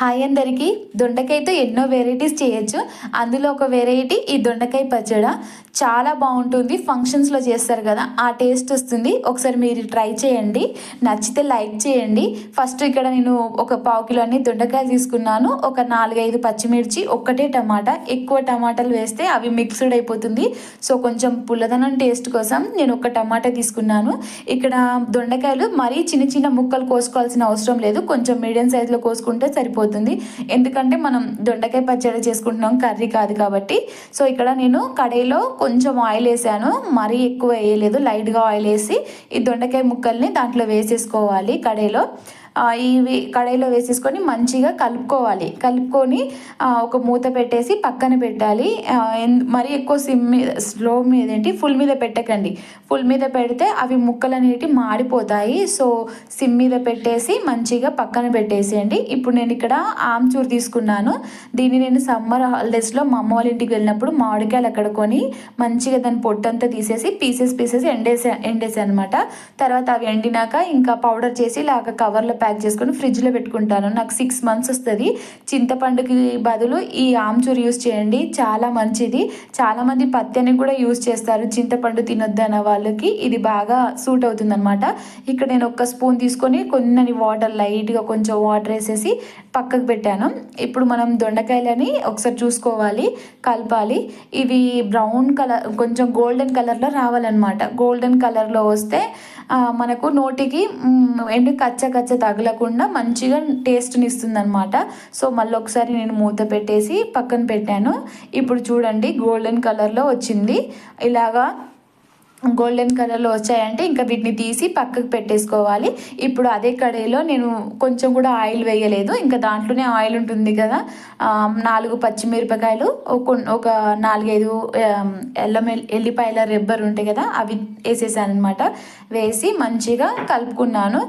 Hi అందరికీ. దొండకాయతో ఎన్నో varieties చేయొచ్చు. అందులో ఒక వెరైటీ ఈ దొండకాయ పచ్చడ. చాలా బాగుంటుంది. ఫంక్షన్స్లో చేస్తారు కదా. ఆ టేస్ట్ వస్తుంది. ఒకసారి మీరు ట్రై చేయండి. నచ్చితే లైక్ చేయండి. ఫస్ట్ ఇక్కడ నేను ఒక పావు కిలో అన్ని దొండకాయలు తీసుకున్నాను. ఒక నాలుగైదు పచ్చిమిర్చి ఒక్కటే టమాటా. ఎక్కువ టమాటాలు వేస్తే అవి మిక్స్డ్ అయిపోతుంది. సో కొంచెం పుల్లదనం టేస్ట్ కోసం నేను ఒక టమాటా తీసుకున్నాను. ఇక్కడ దొండకాయలు మరీ చిన్న చిన్న ముక్కలు కోసుకోవాల్సిన అవసరం లేదు. కొంచెం మీడియం సైజులో కోసుకుంటే సరిపోతుంది. అయిపోతుంది. ఎందుకంటే మనం దొండకాయ పచ్చడి చేసుకుంటున్నాం కర్రీ కాదు కాబట్టి. సో ఇక్కడ నేను కడాయిలో కొంచెం ఆయిల్ వేసాను. మరీ ఎక్కువ వేయలేదు. లైట్గా ఆయిల్ వేసి ఈ దొండకాయ ముక్కల్ని దాంట్లో వేసేసుకోవాలి కడాయిలో. ఇవి కడాయిలో వేసేసుకొని మంచిగా కలుపుకోవాలి. కలుపుకొని ఒక మూత పెట్టేసి పక్కన పెట్టాలి. మరీ ఎక్కువ సిమ్ మీద స్లో మీద ఏంటి ఫుల్ మీద పెట్టకండి. ఫుల్ మీద పెడితే అవి ముక్కలు అనేటివి మాడిపోతాయి. సో సిమ్ మీద పెట్టేసి మంచిగా పక్కన పెట్టేసేయండి. ఇప్పుడు నేను ఇక్కడ ఆమ్చూర్ తీసుకున్నాను. దీన్ని నేను సమ్మర్ హాలిడేస్లో మా అమ్మ వాళ్ళ ఇంటికి వెళ్ళినప్పుడు మామిడికాయలు అక్కడ కొని మంచిగా దాని పొట్టంతా తీసేసి పీసెస్ పీసెస్ ఎండేసా ఎండేసా అనమాట. తర్వాత అవి ఎండినాక ఇంకా పౌడర్ చేసి లాగా కవర్లో ప్యాక్ ప్యాక్ చేసుకొని ఫ్రిడ్జ్లో పెట్టుకుంటాను. నాకు సిక్స్ మంత్స్ వస్తుంది. చింతపండుకి బదులు ఈ ఆమ్చూర్ యూస్ చేయండి. చాలా మంచిది. చాలామంది పత్తిని కూడా యూస్ చేస్తారు. చింతపండు తినొద్దన్న వాళ్ళకి. ఇది బాగా సూట్ అవుతుంది అనమాట ఇక్కడ నేను ఒక స్పూన్ తీసుకొని కొన్ని వాటర్ లైట్గా కొంచెం వాటర్ వేసేసి పక్కకు పెట్టాను. ఇప్పుడు మనం దొండకాయలని ఒకసారి చూసుకోవాలి కలపాలి. ఇవి బ్రౌన్ కలర్ కొంచెం గోల్డెన్ కలర్లో రావాలన్నమాట. గోల్డెన్ కలర్లో వస్తే మనకు నోటికి ఎండు కచ్చ కచ్చ తగలకుండా మంచిగా టేస్ట్ని ఇస్తుంది అనమాట సో మళ్ళీ ఒకసారి నేను మూత పెట్టేసి పక్కన పెట్టాను. ఇప్పుడు చూడండి గోల్డెన్ కలర్లో వచ్చింది. ఇలాగా గోల్డెన్ కలర్లో వచ్చాయంటే ఇంకా వీటిని తీసి పక్కకు పెట్టేసుకోవాలి. ఇప్పుడు అదే కడాయిలో నేను కొంచెం కూడా ఆయిల్ వేయలేదు. ఇంకా దాంట్లోనే ఆయిల్ ఉంటుంది కదా. నాలుగు పచ్చిమిరపకాయలు ఒక నాలుగైదు ఎల్లం ఎల్లిపాయల రెబ్బర్ ఉంటాయి కదా అవి వేసేసాను అనమాట వేసి మంచిగా కలుపుకున్నాను.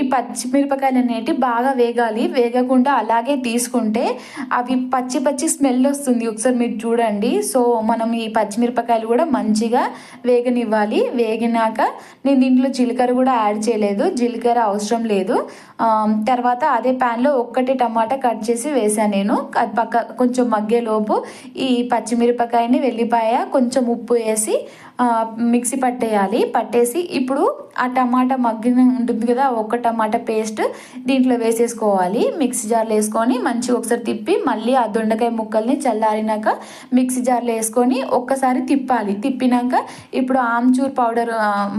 ఈ పచ్చిమిరపకాయలు అనేటి బాగా వేగాలి. వేగకుండా అలాగే తీసుకుంటే అవి పచ్చి పచ్చి స్మెల్ వస్తుంది. ఒకసారి మీరు చూడండి. సో మనం ఈ పచ్చిమిరపకాయలు కూడా మంచిగా వేగనివ్వాలి. వేగినాక నేను దీంట్లో జీలకర్ర కూడా యాడ్ చేయలేదు. జీలకర్ర అవసరం లేదు. తర్వాత అదే ప్యాన్లో ఒక్కటి టమాటా కట్ చేసి వేసాను నేను. అది పక్క కొంచెం మగ్గేలోపు ఈ పచ్చిమిరపకాయని వెల్లిపాయ కొంచెం ఉప్పు వేసి మిక్సీ పట్టేయాలి. పట్టేసి ఇప్పుడు ఆ టమాటా మగ్గిన ఉంటుంది కదా ఒక టమాటా పేస్ట్ దీంట్లో వేసేసుకోవాలి. మిక్సీ జార్లో వేసుకొని మంచిగా ఒకసారి తిప్పి మళ్ళీ ఆ దొండకాయ ముక్కల్ని చల్లారినాక మిక్సీ జార్లో వేసుకొని ఒక్కసారి తిప్పాలి. తిప్పినాక ఇప్పుడు ఆమ్చూర్ పౌడర్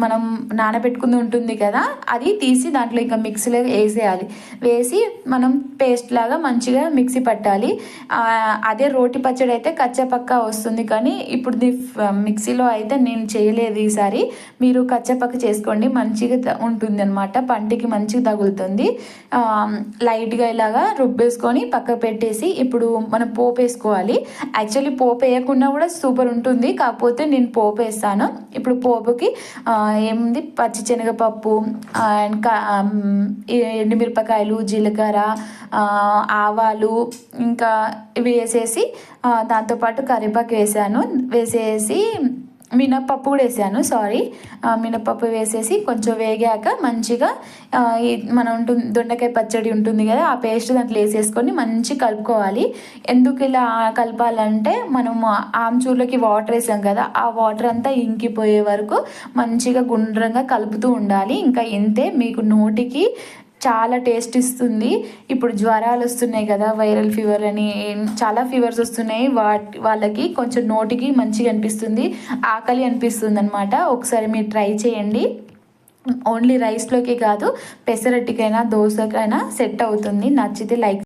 మనం నానబెట్టుకుంది ఉంటుంది కదా అది తీసి దాంట్లో ఇంకా మిక్సీలో వేసేయాలి. వేసి మనం పేస్ట్ లాగా మంచిగా మిక్సీ పట్టాలి. అదే రోటి పచ్చడి అయితే కచ్చపక్క వస్తుంది కానీ ఇప్పుడు మిక్సీలో అయితే నేను చేయలేదు ఈసారి. మీరు కచ్చపక్క చేసుకోండి మంచిగా ఉంటుంది అనమాట పంటికి మంచిగా తగులుతుంది. లైట్గా ఇలాగా రుబ్బేసుకొని పక్క పెట్టేసి ఇప్పుడు మనం పోపు వేసుకోవాలి. యాక్చువల్లీ పోపు వేయకుండా కూడా సూపర్ ఉంటుంది. కాకపోతే నేను పోపు వేస్తాను. ఇప్పుడు పోపుకి ఏముంది? పచ్చి శనగపప్పు అండ్ ఎండుమిరపకాయలు జీలకర్ర ఆవాలు ఇంకా ఇవి వేసేసి దాంతోపాటు కరివేపాకు వేసాను. వేసేసి మినప్పప్పు కూడా వేసాను సారీ మినప్పప్పు వేసేసి కొంచెం వేగాక మంచిగా మనం ఉంటుంది దొండకాయ పచ్చడి ఉంటుంది కదా ఆ పేస్ట్ దాంట్లో వేసేసుకొని మంచి కలుపుకోవాలి. ఎందుకు ఇలా కలపాలంటే మనం ఆమ్చూర్లోకి వాటర్ వేసాం కదా ఆ వాటర్ అంతా ఇంకిపోయే వరకు మంచిగా గుండ్రంగా కలుపుతూ ఉండాలి. ఇంకా ఇంతే మీకు నోటికి చాలా టేస్ట్ ఇస్తుంది. ఇప్పుడు జ్వరాలు వస్తున్నాయి కదా వైరల్ ఫీవర్ అని చాలా ఫీవర్స్ వస్తున్నాయి. వాటి వాళ్ళకి కొంచెం నోటికి మంచిగా అనిపిస్తుంది. ఆకలి అనిపిస్తుంది అనమాట ఒకసారి మీరు ట్రై చేయండి. ఓన్లీ రైస్లోకి కాదు పెసరట్టికైనా దోశకైనా సెట్ అవుతుంది. నచ్చితే లైక్